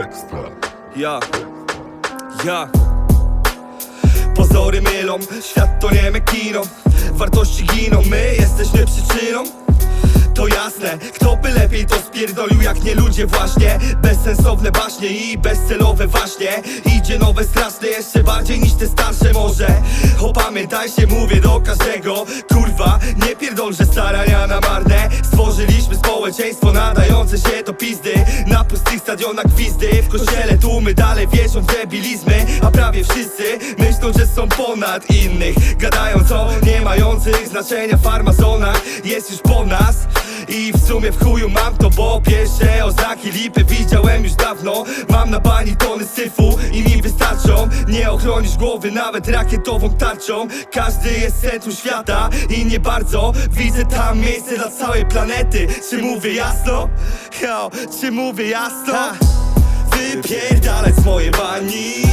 Ekstra. Ja, ja. Pozory mylą, świat to nieme kino Wartości giną, my jesteśmy przyczyną to jasne, kto by lepiej to spierdolił jak nie ludzie właśnie? Bezsensowne baśnie i bezcelowe właśnie. Idzie nowe straszne jeszcze bardziej niż te starsze może. Opamiętaj się, mówię do każdego. Kurwa, nie pierdol, że starania na marne. Stworzyliśmy społeczeństwo nadające się do pizdy. Na pustych stadionach gwizdy. W kościele tłumy dalej wierzą w debilizmy A prawie wszyscy myślą, że są ponad innych. Gadając o nie mających znaczenia farmazonach. Jest już po nas i w sumie w chuju mam to, bo pierwsze oznaki lipy widziałem już dawno. Mam na bani tony syfu i mi wystarczą. Nie ochronisz głowy nawet rakietową tarczą. Każdy jest centrum świata i nie bardzo Widzę tam miejsce dla całej planety. Czy mówię jasno? Yo, czy mówię jasno? Wypierdalać z mojej bani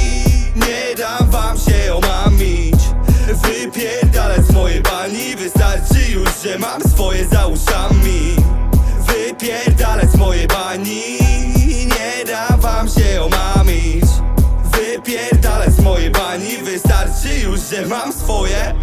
bani Wystarczy już, że mam swoje za uszami. Wypierdalać z mojej bani Nie dam wam się omamić. Wypierdalać z mojej bani Wystarczy już, że mam swoje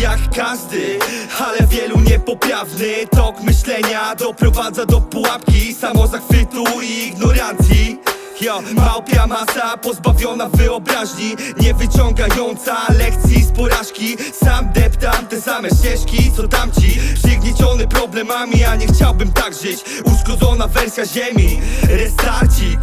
jak każdy, ale wielu niepoprawny. Tok myślenia doprowadza do pułapki samozachwytu i ignorancji. Yo, małpia masa pozbawiona wyobraźni Nie wyciągająca lekcji z porażki. Sam deptam te same ścieżki co tamci. Przygnieciony problemami, a nie chciałbym tak żyć. Uszkodzona wersja ziemi Restarcik.